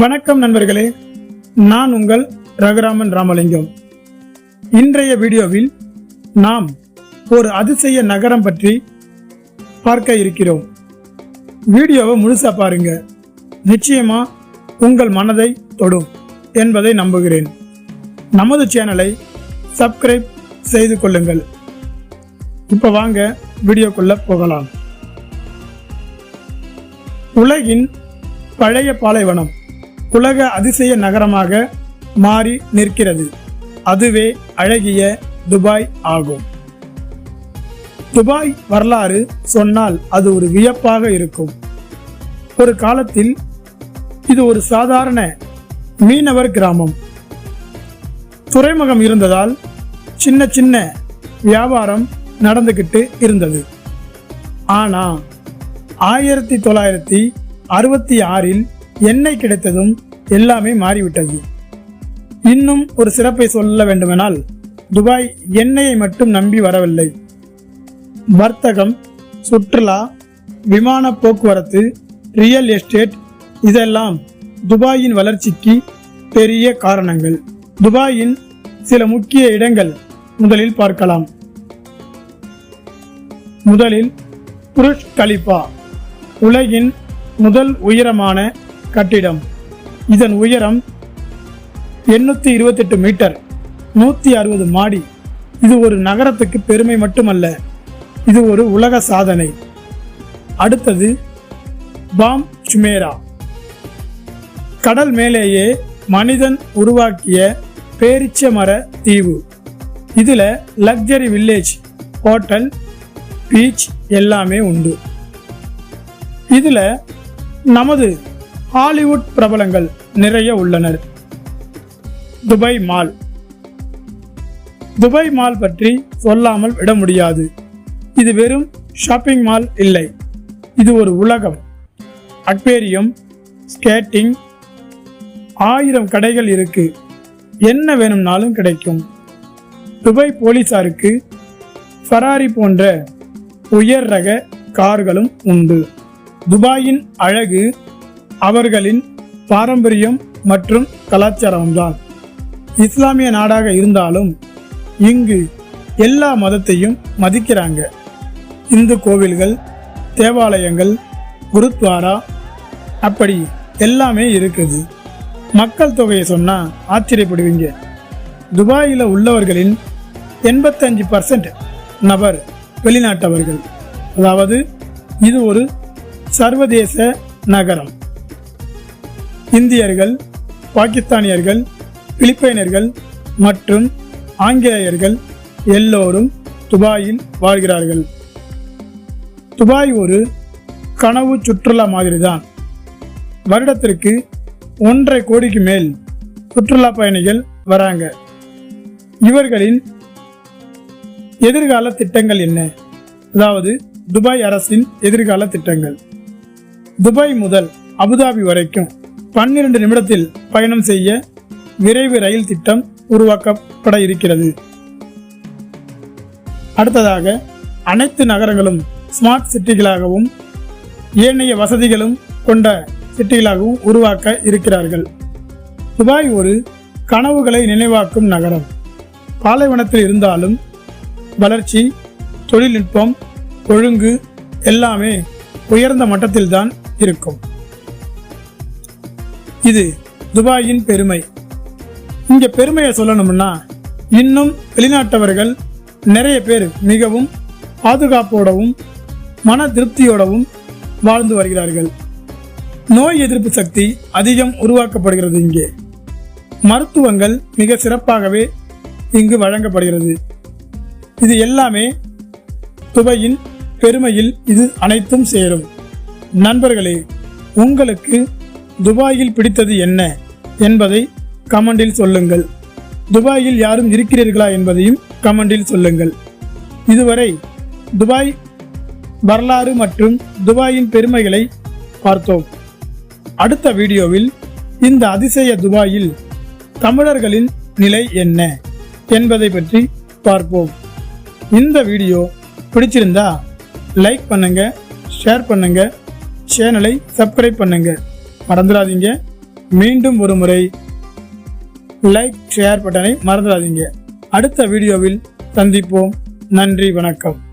வணக்கம் நண்பர்களே. நான் உங்கள் ரகுராமன் ராமலிங்கம். இன்றைய வீடியோவில் நாம் ஒரு அதிசய நகரம் பற்றி பார்க்க இருக்கிறோம். வீடியோவை முழுசா பாருங்க. நிச்சயமா உங்கள் மனதை தொடும் என்பதை நம்புகிறேன். நமது சேனலை சப்ஸ்கிரைப் செய்து கொள்ளுங்கள். இப்போ வாங்க வீடியோக்குள்ள போகலாம். உலகின் பழைய பாலைவனம். உலக அதிசய நகரமாக மாறி நிற்கிறது. அதுவே அழகிய துபாய் ஆகும். துபாய் வரலாறு சொன்னால் அது ஒரு வியப்பாக இருக்கும். ஒரு காலத்தில் இது ஒரு சாதாரண மீனவர் கிராமம். துறைமுகம் இருந்ததால் சின்ன சின்ன வியாபாரம் நடந்துகிட்டு இருந்தது. ஆனா ஆயிரத்தி தொள்ளாயிரத்தி அறுபத்தி ஆறில் எண்ணெய் கிடைத்ததும் எல்லாமே மாறிவிட்டது. இன்னும் ஒரு சிறப்பை சொல்ல வேண்டுமெனால் துபாய் எண்ணெயை மட்டும் நம்பி வரவில்லை. வர்த்தகம் சுற்றுலா விமான போக்குவரத்து ரியல் எஸ்டேட் இதெல்லாம் துபாயின் வளர்ச்சிக்கு பெரிய காரணங்கள். துபாயின் சில முக்கிய இடங்கள் முதலில் பார்க்கலாம். முதலில் புருஷ் கலிபா உலகின் முதல் உயரமான கட்டிடம். இதன் உயரம் எண்ணூத்தி இருபத்தெட்டு மீட்டர் நூத்தி அறுபது மாடி. இது ஒரு நகரத்துக்கு பெருமை மட்டுமல்ல இது ஒரு உலக சாதனை. அடுத்தது பாம் சுமேரா. கடல் மேலேயே மனிதன் உருவாக்கிய பேரிச்ச மர தீவு. இதுல லக்ஸரி வில்லேஜ் ஹோட்டல் பீச் எல்லாமே உண்டு. இதுல நமது ஹாலிவுட் பிரபலங்கள் நிறைய உள்ளனர். Dubai mall. துபாய் மால் பற்றி சொல்லாமல் விட முடியாது. இது வெறும் ஷாப்பிங் மால் இல்லை. இது ஒரு உலகம். அக்வேரியம் ஸ்கேட்டிங் ஆயிரம் கடைகள் இருக்கு. என்ன வேணும்னாலும் கிடைக்கும். துபாய் போலீசாருக்கு ஃபராரி போன்ற உயர் ரக கார்களும் உண்டு. துபாயின் அழகு அவர்களின் பாரம்பரியம் மற்றும் கலாச்சாரம்தான். இஸ்லாமிய நாடாக இருந்தாலும் இங்கு எல்லா மதத்தையும் மதிக்கிறாங்க. இந்து கோவில்கள் தேவாலயங்கள் குருத்வாரா அப்படி எல்லாமே இருக்குது. மக்கள் தொகையை சொன்னால் ஆச்சரியப்படுவீங்க. துபாயில் உள்ளவர்களின் எண்பத்தஞ்சு பர்சன்ட் நபர் வெளிநாட்டவர்கள். அதாவது இது ஒரு சர்வதேச நகரம். இந்தியர்கள் பாகிஸ்தானியர்கள் பிலிப்பைனர்கள் மற்றும் ஆங்கிலேயர்கள் எல்லோரும் துபாயில் வாழ்கிறார்கள். துபாய் ஒரு கனவு சுற்றுலா மாதிரி தான் வருடத்திற்கு ஒன்றரை கோடிக்கு மேல் சுற்றுலா பயணிகள் வராங்க. இவர்களின் எதிர்கால திட்டங்கள் என்ன? அதாவது துபாய் அரசின் எதிர்கால திட்டங்கள். துபாய் முதல் அபுதாபி வரைக்கும் பன்னிரண்டு நிமிடத்தில் பயணம் செய்ய விரைவு ரயில் திட்டம் உருவாக்கப்பட இருக்கிறது. அடுத்ததாக அனைத்து நகரங்களும் ஸ்மார்ட் சிட்டிகளாகவும் ஏனைய வசதிகளும் கொண்ட சிட்டிகளாகவும் உருவாக்க இருக்கிறார்கள். துபாய் ஒரு கனவுகளை நினைவாக்கும் நகரம். பாலைவனத்தில் இருந்தாலும் வளர்ச்சி தொழில்நுட்பம் ஒழுங்கு எல்லாமே உயர்ந்த மட்டத்தில்தான் இருக்கும். இது துபாயின் பெருமை. இங்க பெருமையை சொல்லணும்னா இன்னும் வெளிநாட்டவர்கள் நிறைய பேர் மிகவும் பாதுகாப்போடவும் மன திருப்தியோடவும் வாழ்ந்து வருகிறார்கள். நோய் எதிர்ப்பு சக்தி அதிகம் உருவாக்கப்படுகிறது இங்கே. மருத்துவங்கள் மிக சிறப்பாகவே இங்கு வழங்கப்படுகிறது. இது எல்லாமே துபையின் பெருமையில் இது அனைத்தும் சேரும். நண்பர்களே உங்களுக்கு துபாயில் பிடித்தது என்ன என்பதை கமெண்டில் சொல்லுங்கள். துபாயில் யாரும் இருக்கிறீர்களா என்பதையும் கமெண்டில் சொல்லுங்கள். இதுவரை துபாய் வரலாறு மற்றும் துபாயின் பெருமைகளை பார்த்தோம். அடுத்த வீடியோவில் இந்த அதிசய துபாயில் தமிழர்களின் நிலை என்ன என்பதை பற்றி பார்ப்போம். இந்த வீடியோ பிடிச்சிருந்தா லைக் பண்ணுங்க ஷேர் பண்ணுங்க சேனலை சப்ஸ்கிரைப் பண்ணுங்கள் மறந்துடாதீங்க. மீண்டும் ஒரு முறை லைக் ஷேர் பட்டனை மறந்துடாதீங்க. அடுத்த வீடியோவில் சந்திப்போம். நன்றி வணக்கம்.